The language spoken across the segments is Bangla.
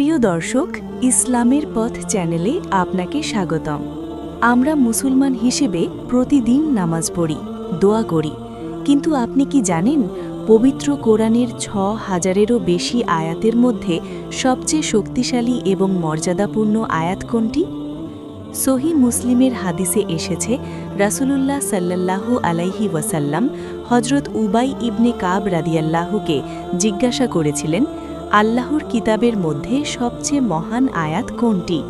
প্রিয় দর্শক, ইসলামের পথ চ্যানেলে আপনাকে স্বাগতম। আমরা মুসলমান হিসেবে প্রতিদিন নামাজ পড়ি, দোয়া করি। কিন্তু আপনি কি জানেন, পবিত্র কোরআনের ছ হাজারেরও বেশি আয়াতের মধ্যে সবচেয়ে শক্তিশালী এবং মর্যাদাপূর্ণ আয়াত কোনটি? সহি মুসলিমের হাদিসে এসেছে, রাসূলুল্লাহ সাল্লাল্লাহু আলাইহি ওয়াসাল্লাম হজরত উবাই ইবনে কাব রাদিয়াল্লাহুকে জিজ্ঞাসা করেছিলেন আল্লাহর কিতাবের মধ্যে সবচেয়ে মহান আয়াত কোনটি?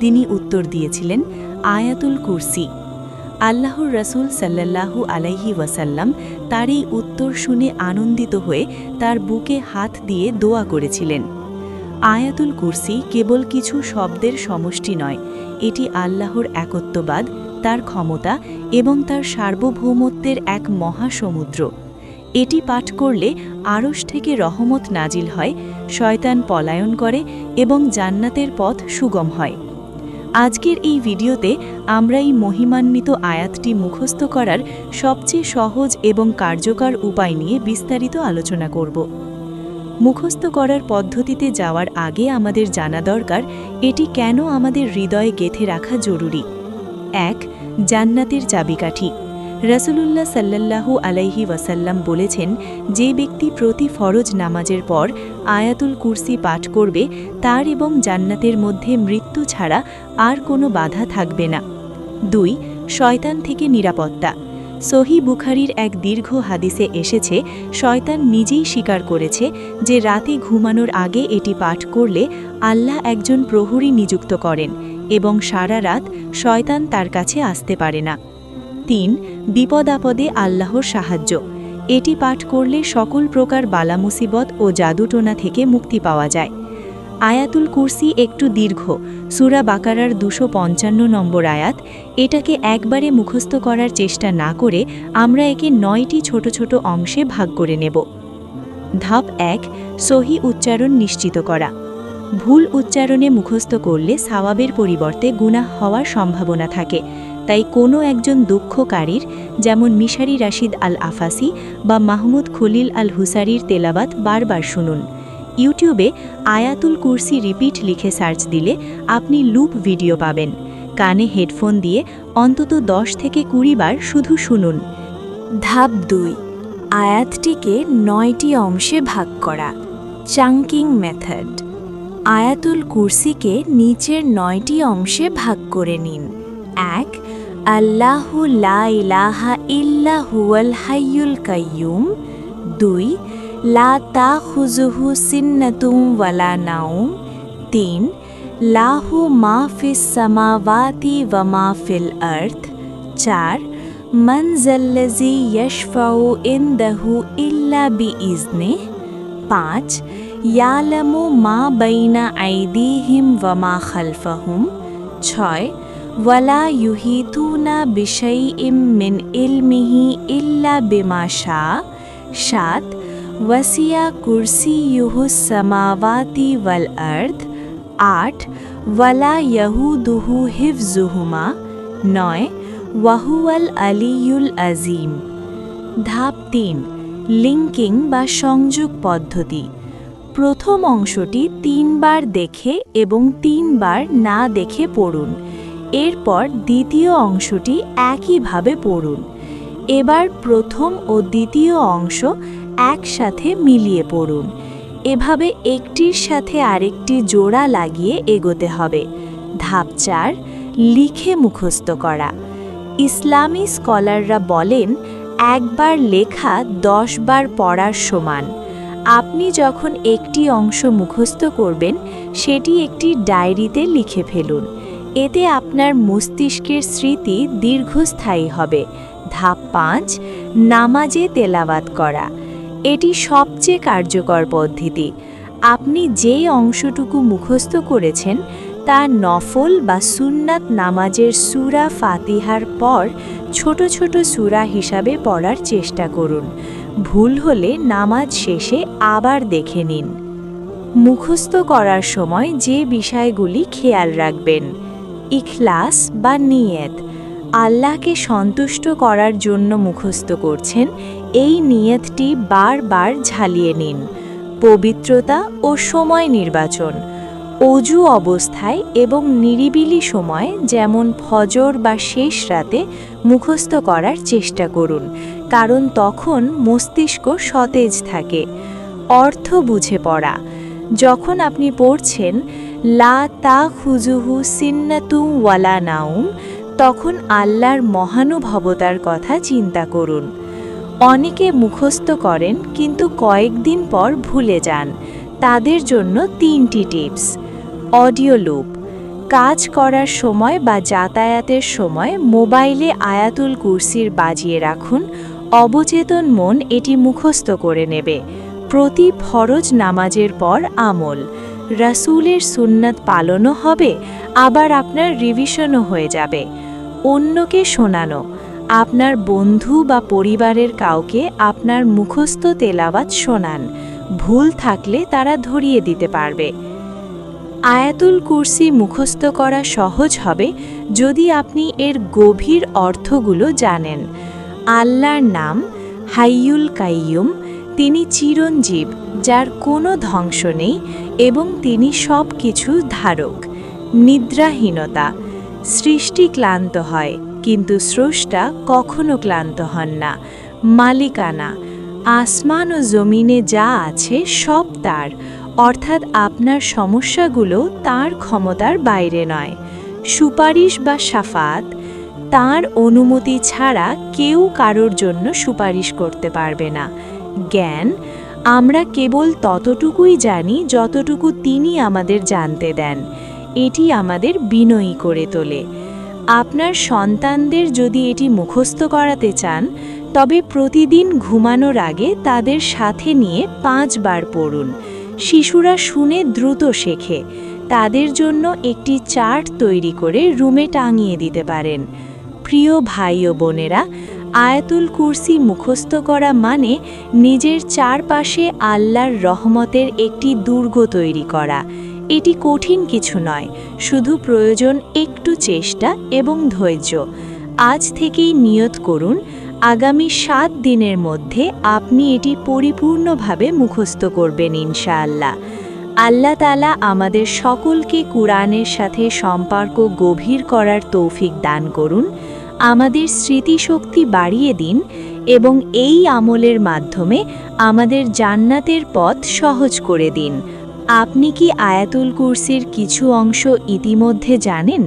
তিনি উত্তর দিয়েছিলেন, আয়াতুল কুরসি। আল্লাহর রাসূল সাল্লাল্লাহু আলাইহি ওয়াসাল্লাম তার এই উত্তর শুনে আনন্দিত হয়ে তার বুকে হাত দিয়ে দোয়া করেছিলেন। আয়াতুল কুরসি কেবল কিছু শব্দের সমষ্টি নয়, এটি আল্লাহর একত্ববাদ, তার ক্ষমতা এবং তার সার্বভৌমত্বের এক মহাসমুদ্র। এটি পাঠ করলে আরশ থেকে রহমত নাজিল হয়, শয়তান পলায়ন করে এবং জান্নাতের পথ সুগম হয়। আজকের এই ভিডিওতে আমরা এই মহিমান্বিত আয়াতটি মুখস্থ করার সবচেয়ে সহজ এবং কার্যকর উপায় নিয়ে বিস্তারিত আলোচনা করব। মুখস্থ করার পদ্ধতিতে যাওয়ার আগে আমাদের জানা দরকার, এটি কেন আমাদের হৃদয়ে গেথে রাখা জরুরি। এক, জান্নাতের চাবিকাঠি। রাসূলুল্লাহ সাল্লাল্লাহু আলাইহি ওয়াসাল্লাম বলেছেন, যে ব্যক্তি প্রতি ফরজ নামাজের পর আয়াতুল কুরসি পাঠ করবে, তার এবং জান্নাতের মধ্যে মৃত্যু ছাড়া আর কোনো বাধা থাকবে না। দুই, শয়তান থেকে নিরাপত্তা। সহি বুখারির এক দীর্ঘ হাদিসে এসেছে, শয়তান নিজেই স্বীকার করেছে যে রাতে ঘুমানোর আগে এটি পাঠ করলে আল্লাহ একজন প্রহরী নিযুক্ত করেন এবং সারা রাত শয়তান তার কাছে আসতে পারে না। তিন বিপদ আপদে আল্লাহর সাহায্য। এটি পাঠ করলে সকল প্রকার বালা মুসিবত ও জাদুটোনা থেকে মুক্তি পাওয়া যায়। আয়াতুল কুরসি একটু দীর্ঘ, সুরা বাকারার দুশো পঞ্চান্ন নম্বর আয়াত। এটাকে একবারে মুখস্থ করার চেষ্টা না করে আমরা একে নয়টি ছোট ছোট অংশে ভাগ করে নেব। ধাপ এক, সহি উচ্চারণ নিশ্চিত করা। ভুল উচ্চারণে মুখস্থ করলে সাওয়াবের পরিবর্তে গুনাহ হওয়ার সম্ভাবনা থাকে। তাই কোনো একজন দুঃখকারীর, যেমন মিশারি রাশিদ আল আফাসি বা মাহমুদ খলিল আল হুসারির তেলাবাত বারবার শুনুন। ইউটিউবে আয়াতুল কুরসি রিপিট লিখে সার্চ দিলে আপনি লুপ ভিডিও পাবেন। কানে হেডফোন দিয়ে অন্তত দশ থেকে কুড়ি বার শুধু শুনুন। ধাপ দুই, আয়াতটিকে নয়টি অংশে ভাগ করা। Chunking method. আয়াতুল কুরসিকে নিচের নয়টি অংশে ভাগ করে নিন। এক আল্লাহু লা ইলাহা ইল্লা হুয়াল হাইয়ুল কাইয়ুম। দুই, লা তা খুজুহু সিন্নাতুম ওয়ালা নাউম তিন, লাহু মা ফিস সামাওয়াতি ওয়া মা ফিল আর্থ। চার, মান জাল্লাজি ইয়াশফাউ ইনদাহু ইল্লা বিইজনিহ পাঁচ, ইয়ালামু মা বাইনা আইদিহিম ওয়া মা খালফাহুম। ছয় ওয়ালা ইউহিতুনা বিশাইইম মিন ইলমিহি ইল্লা বিমা শা সাত ওয়াসিয়া কুরসিয়ুহু সামাওয়াতি ওয়াল আর্থ আট ওয়ালা ইয়াহুদুহু হিফজুহুমা নয় ওয়াহুয়াল আলিয়ুল আজিম ধাপ তিন, লিঙ্কিং বা সংযোগ পদ্ধতি। প্রথম অংশটি তিনবার দেখে এবং তিনবার না দেখে পড়ুন। এরপর দ্বিতীয় অংশটি একইভাবে পড়ুন। এবার প্রথম ও দ্বিতীয় অংশ একসাথে মিলিয়ে পড়ুন। এভাবে একটির সাথে আরেকটি জোড়া লাগিয়ে এগোতে হবে। ধাপ চার, লিখে মুখস্থ করা। ইসলামী স্কলাররা বলেন, একবার লেখা দশ বার পড়ার সমান। আপনি যখন একটি অংশ মুখস্থ করবেন, সেটি একটি ডায়েরিতে লিখে ফেলুন। এতে আপনার মস্তিষ্কের স্মৃতি দীর্ঘস্থায়ী হবে। ধাপ পাঁচ, নামাজে তেলাওয়াত করা। এটি সবচেয়ে কার্যকর পদ্ধতি। আপনি যে অংশটুকু মুখস্থ করেছেন, তা নফল বা সুন্নাত নামাজের সুরা ফাতিহার পর ছোট ছোট সুরা হিসাবে পড়ার চেষ্টা করুন। ভুল হলে নামাজ শেষে আবার দেখে নিন। মুখস্থ করার সময় যে বিষয়গুলি খেয়াল রাখবেন। ইখলাস বা নিয়ত। আল্লাহকে সন্তুষ্ট করার জন্য মুখস্থ করছেন, এই নিয়তটি বারবার ঝালিয়ে নিন। পবিত্রতা ও সময় নির্বাচন। অজু অবস্থায় এবং নিরিবিলি সময়, যেমন ফজর বা শেষ রাতে, মুখস্থ করার চেষ্টা করুন, কারণ তখন মস্তিষ্ক সতেজ থাকে। অর্থ বুঝে পড়া। যখন আপনি পড়ছেন লা তা খুজুহু সিন্নাতু ওয়ালা নাউম, তখন আল্লাহর মহানুভবতার কথা চিন্তা করুন। অনেকে মুখস্থ করেন, কিন্তু কয়েকদিন পর ভুলে যান। তাদের জন্য তিনটি টিপস। Audio loop. কাজ করার সময় বা যাতায়াতের সময় মোবাইলে আয়াতুল কুরসির বাজিয়ে রাখুন। অবচেতন মন এটি মুখস্থ করে নেবে। প্রতি ফরজ নামাজের পর আমল। রাসূলের সুন্নাত পালনও হবে, আবার আপনার রিভিশনও হয়ে যাবে। অন্যকে শোনানো, আপনার বন্ধু বা পরিবারের কাউকে আপনার মুখস্থ তেলাওয়াত শোনান। ভুল থাকলে তারা ধরিয়ে দিতে পারবে। আয়াতুল কুরসি মুখস্থ করা সহজ হবে যদি আপনি এর গভীর অর্থগুলো জানেন। আল্লাহর নাম হাইয়ুল কাইয়ুম তিনি চিরঞ্জীব, যার কোনো ধ্বংস নেই এবং তিনি সব কিছু ধারক। নিদ্রাহীনতা। সৃষ্টি ক্লান্ত হয়, কিন্তু স্রষ্টা কখনো ক্লান্ত হন না। মালিকানা। আসমান ও জমিনে যা আছে সব তার, অর্থাৎ আপনার সমস্যাগুলো তার ক্ষমতার বাইরে নয়। সুপারিশ বা সাফাত, তার অনুমতি ছাড়া কেউ কারোর জন্য সুপারিশ করতে পারবে না। জ্ঞান, আমরা কেবল ততটুকুই জানি যতটুকু তিনি আমাদের জানতে দেন। এটি আমাদের বিনয়ী করে তোলে। আপনার সন্তানদের যদি এটি মুখস্থ করাতে চান, তবে প্রতিদিন ঘুমানোর আগে তাদের সাথে নিয়ে পাঁচবার পড়ুন। শিশুরা শুনে দ্রুত শেখে। তাদের জন্য একটি চার্ট তৈরি করে রুমে টাঙিয়ে দিতে পারেন। প্রিয় ভাই ও বোনেরা আয়াতুল কুরসি মুখস্থ করা মানে নিজের চারপাশে আল্লাহর রহমতের একটি দুর্গ তৈরি করা। এটি কঠিন কিছু নয়, শুধু প্রয়োজন একটু চেষ্টা এবং ধৈর্য। আজ থেকেই নিয়ত করুন, আগামী সাত দিনের মধ্যে আপনি এটি পরিপূর্ণভাবে মুখস্থ করবেন ইনশাআল্লাহ। আল্লাহ তালা আমাদের সকলকে কুরআনের সাথে সম্পর্ক গভীর করার তৌফিক দান করুন। আমাদের স্মৃতিশক্তি বাড়িয়ে দিন এবং এই আমলের মাধ্যমে আমাদের জান্নাতের পথ সহজ করে দিন। আপনি কি আয়াতুল কুরসির কিছু অংশ ইতিমধ্যে জানেন?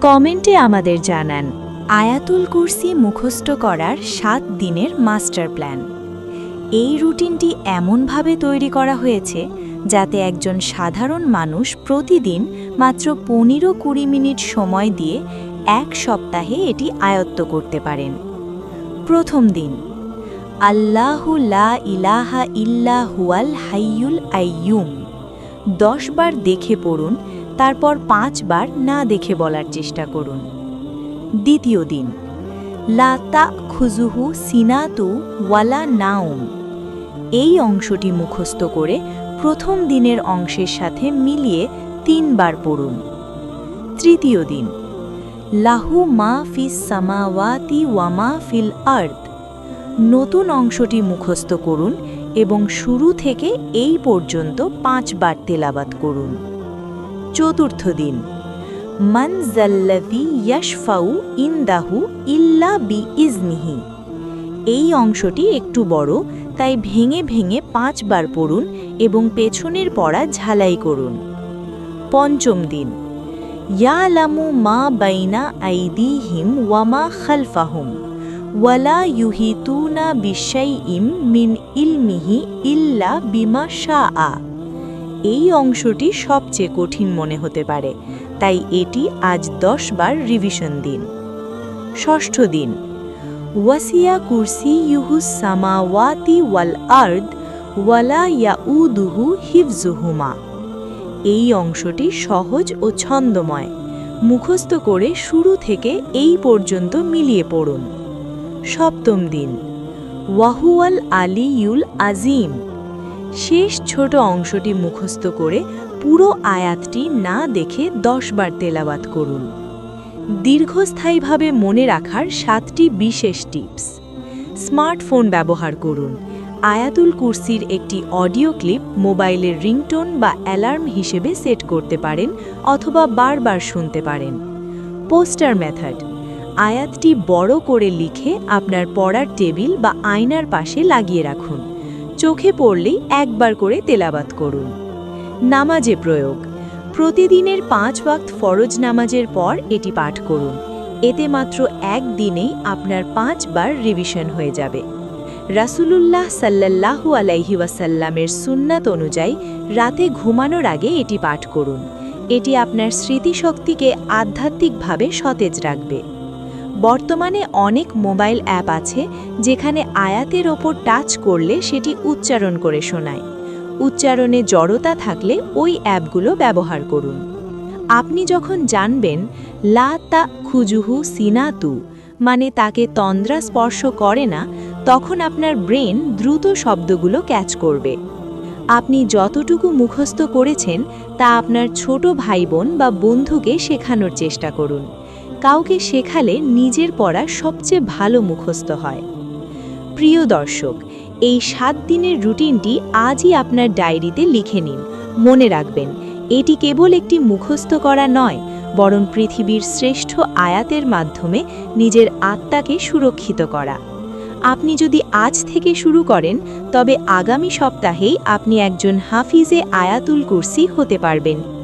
কমেন্টে আমাদের জানান। আয়াতুল কুরসি মুখস্থ করার সাত দিনের মাস্টার প্ল্যান। এই রুটিনটি এমনভাবে তৈরি করা হয়েছে যাতে একজন সাধারণ মানুষ প্রতিদিন মাত্র পনেরো কুড়ি মিনিট সময় দিয়ে এক সপ্তাহে এটি আয়ত্ত করতে পারেন। প্রথম দিন, আল্লাহু লা ইলাহা ইল্লা হুয়াল হাইয়ুল আইয়ুম। দশ বার দেখে পড়ুন, তারপর পাঁচবার না দেখে বলার চেষ্টা করুন। দ্বিতীয় দিন লাতা খুজুহু সিনাতু ওয়ালা নাউম এই অংশটি মুখস্থ করে প্রথম দিনের অংশের সাথে মিলিয়ে তিনবার পড়ুন। তৃতীয় দিন লাহু মা ফিস সামাওয়াতি ওয়ামা ফিল আর্থ নতুন অংশটি মুখস্থ করুন এবং শুরু থেকে এই পর্যন্ত পাঁচবার তেলাবাত করুন। চতুর্থ দিন। মান জাল্লাদি ইয়াশফাউ ইন্দাহু ইল্লা বি ইজনিহি এই অংশটি একটু বড়, তাই ভেঙে ভেঙে পাঁচবার পড়ুন এবং পেছনের পড়া ঝালাই করুন। পঞ্চম দিন। ইয়ালামু মা বাইনা আইদিহিম ওয়ামা খালফাহুম, ওয়ালা ইউহিতুনা বিশাইইম মিন ইলমিহি ইল্লা বিমা শাআ। এই অংশটি সবচেয়ে কঠিন মনে হতে পারে, তাই এটি আজ দশ বার রিভিশন দিন। ষষ্ঠ দিন, ওয়াসিয়া কুরসি ইউহুস সামাওয়াতি ওয়াল আর্দ, ওয়ালা ইয়াউদুহু হিফজুহুমা এই অংশটি সহজ ও ছন্দময়। মুখস্থ করে শুরু থেকে এই পর্যন্ত মিলিয়ে পড়ুন। সপ্তম দিন। ওয়াহুয়াল আলিউল আজিম। শেষ ছোট অংশটি মুখস্থ করে পুরো আয়াতটি না দেখে দশবার তেলাবাত করুন। দীর্ঘস্থায়ীভাবে মনে রাখার সাতটি বিশেষ টিপস। স্মার্টফোন ব্যবহার করুন। আয়াতুল কুরসির একটি অডিও ক্লিপ মোবাইলের রিংটোন বা অ্যালার্ম হিসেবে সেট করতে পারেন অথবা বারবার শুনতে পারেন। Poster method. আয়াতটি বড় করে লিখে আপনার পড়ার টেবিল বা আয়নার পাশে লাগিয়ে রাখুন। চোখে পড়লেই একবার করে তেলাবাত করুন। নামাজে প্রয়োগ। প্রতিদিনের পাঁচ ওয়াক্ত ফরজ নামাজের পর এটি পাঠ করুন। এতে মাত্র এক দিনেই আপনার পাঁচবার রিভিশন হয়ে যাবে। রাসূলুল্লাহ সাল্লাল্লাহু আলাইহি ওয়াসাল্লামের সুন্নাত অনুযায়ী রাতে ঘুমানোর আগে এটি পাঠ করুন। এটি আপনার স্মৃতিশক্তিকে আধ্যাত্মিকভাবে সতেজ রাখবে। বর্তমানে অনেক মোবাইল অ্যাপ আছে যেখানে আয়াতের ওপর টাচ করলে সেটি উচ্চারণ করে শোনায়। উচ্চারণে জড়তা থাকলে ওই অ্যাপগুলো ব্যবহার করুন। আপনি যখন জানবেন, লা তা খুজুহু সিনাতু মানে তাকে তন্দ্রা স্পর্শ করে না তখন আপনার ব্রেন দ্রুত শব্দগুলো ক্যাচ করবে। আপনি যতটুকু মুখস্থ করেছেন, তা আপনার ছোট ভাই বোন বা বন্ধুকে শেখানোর চেষ্টা করুন। কাউকে শেখালে নিজের পড়া সবচেয়ে ভালো মুখস্থ হয়। প্রিয় দর্শক, এই সাত দিনের রুটিনটি আজই আপনার ডায়েরিতে লিখে নিন। মনে রাখবেন, এটি কেবল একটি মুখস্থ করা নয়, বরং পৃথিবীর শ্রেষ্ঠ আয়াতের মাধ্যমে নিজের আত্মাকে সুরক্ষিত করা। আপনি যদি আজ থেকে শুরু করেন, তবে আগামী সপ্তাহেই আপনি একজন হাফিজে আয়াতুল কুরসি হতে পারবেন।